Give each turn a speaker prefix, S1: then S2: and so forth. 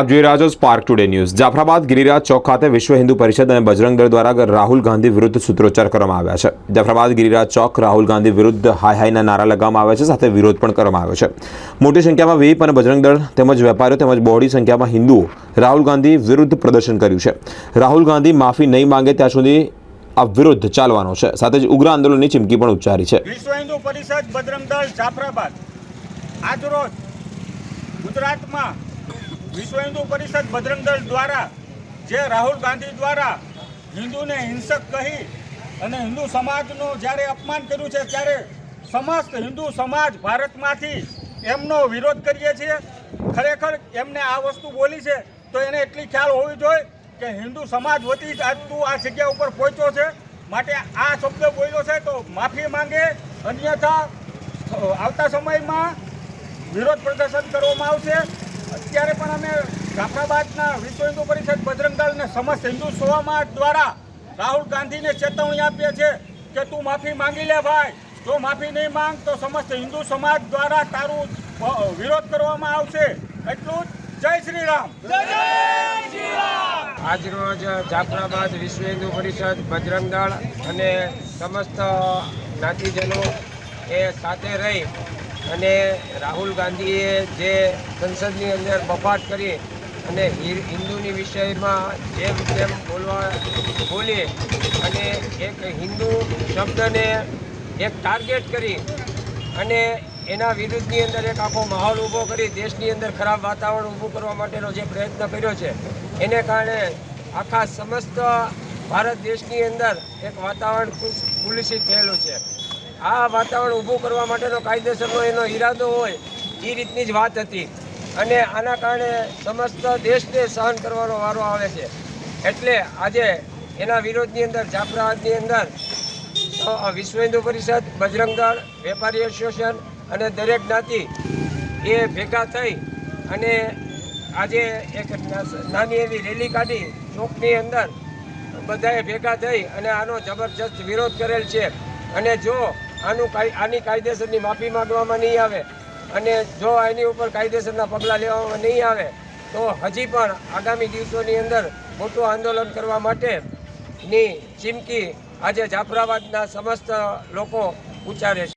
S1: આપ જોઈ રહ્યા છો spark today news Jafrabad Giriraj Chowk ખાતે વિશ્વ હિન્દુ પરિષદ અને બજરંગ દળ દ્વારા રાહુલ ગાંધી વિરુદ્ધ સૂત્રોચ્ચાર કરવામાં આવ્યા છે. જાફરાબાદ ગિરિરાજ ચોક રાહુલ ગાંધી વિરુદ્ધ હાય હાયના નારા લગાવવામાં આવ્યા છે, સાથે વિરોધ પણ કરવામાં આવ્યો છે. મોટી સંખ્યામાં વીપ અને બજરંગ દળ તેમજ વેપારીઓ તેમજ બહોળી સંખ્યામાં હિન્દુઓ રાહુલ ગાંધી વિરુદ્ધ પ્રદર્શન કર્યું છે. રાહુલ ગાંધી માફી નહીં માંગે ત્યાં સુધી આ વિરોધ ચાલવાનો છે. સાથે જ ઉગ્ર આંદોલનની ચીમકી પણ ઉચ્ચારી છે.
S2: વિશ્વ હિન્દુ પરિષદ બજરંગ દળ જાફરાબાદ આજરોજ ગુજરાતમાં વિશ્વ હિન્દુ પરિષદ બજરંગ દ્વારા, જે રાહુલ ગાંધી દ્વારા હિન્દુને હિંસક કહી અને હિન્દુ સમાજનું જ્યારે અપમાન કર્યું છે, ત્યારે સમસ્ત હિન્દુ સમાજ ભારતમાંથી એમનો વિરોધ કરીએ છીએ. ખરેખર એમને આ વસ્તુ બોલી છે, તો એને એટલી ખ્યાલ હોવી જોઈએ કે હિન્દુ સમાજ વતી જ આજ તું આ જગ્યા ઉપર પહોંચ્યો છે. માટે આ શબ્દ બોલ્યો છે, તો માફી માંગે. અન્યથા આવતા સમયમાં વિરોધ પ્રદર્શન કરવામાં આવશે. અત્યારે પણ અમે જાફરાબાદના વિશ્વ હિન્દુ પરિષદ બજરંગદળ અને સમસ્ત હિન્દુ સમાજ દ્વારા રાહુલ ગાંધીને ચેતવણી આપીએ છીએ કે તું માફી માંગી લે ભાઈ. જો માફી નહીં માંગ તો સમસ્ત હિન્દુ સમાજ દ્વારા તારું વિરોધ કરવામાં આવશે. એટલું જ. જય શ્રી રામ
S3: આજરોજ જાફરાબાદ વિશ્વ હિન્દુ પરિષદ બજરંગદળ અને સમસ્ત જ્ઞાતિજનો એ સાથે રહી અને રાહુલ ગાંધીએ જે સંસદની અંદર બફાટ કરી અને હિન્દુની વિષયમાં જેમ તેમ બોલવા બોલી અને એક હિન્દુ શબ્દને એક ટાર્ગેટ કરી અને એના વિરુદ્ધની અંદર એક આખો માહોલ ઊભો કરી દેશની અંદર ખરાબ વાતાવરણ ઊભું કરવા માટેનો જે પ્રયત્ન કર્યો છે, એને કારણે આખા સમસ્ત ભારત દેશની અંદર એક વાતાવરણ કુલુષિત થયેલું છે. આ વાતાવરણ ઊભું કરવા માટેનો કાયદેસરનો એનો ઈરાદો હોય એ રીતની જ વાત હતી. અને આના કારણે સમસ્ત દેશને સહન કરવાનો વારો આવે છે. એટલે આજે એના વિરોધની અંદર, જાફરાબાદની અંદર વિશ્વ હિન્દુ પરિષદ, બજરંગ દળ, વેપારી એસોસિએશન અને દરેક જ્ઞાતિ એ ભેગા થઈ અને આજે એક નાની એવી રેલી કાઢી, ચોકની અંદર બધાએ ભેગા થઈ અને આનો જબરજસ્ત વિરોધ કરેલ છે. અને જો આનું આની કાયદેસરની માફી માંગવામાં નહીં આવે. અને જો એની ઉપર કાયદેસરના પગલાં લેવામાં નહીં આવે, તો હજી પણ આગામી દિવસોની અંદર મોટું આંદોલન કરવા માટેની ચીમકી આજે જાફરાબાદના સમસ્ત લોકો ઉચ્ચારે છે.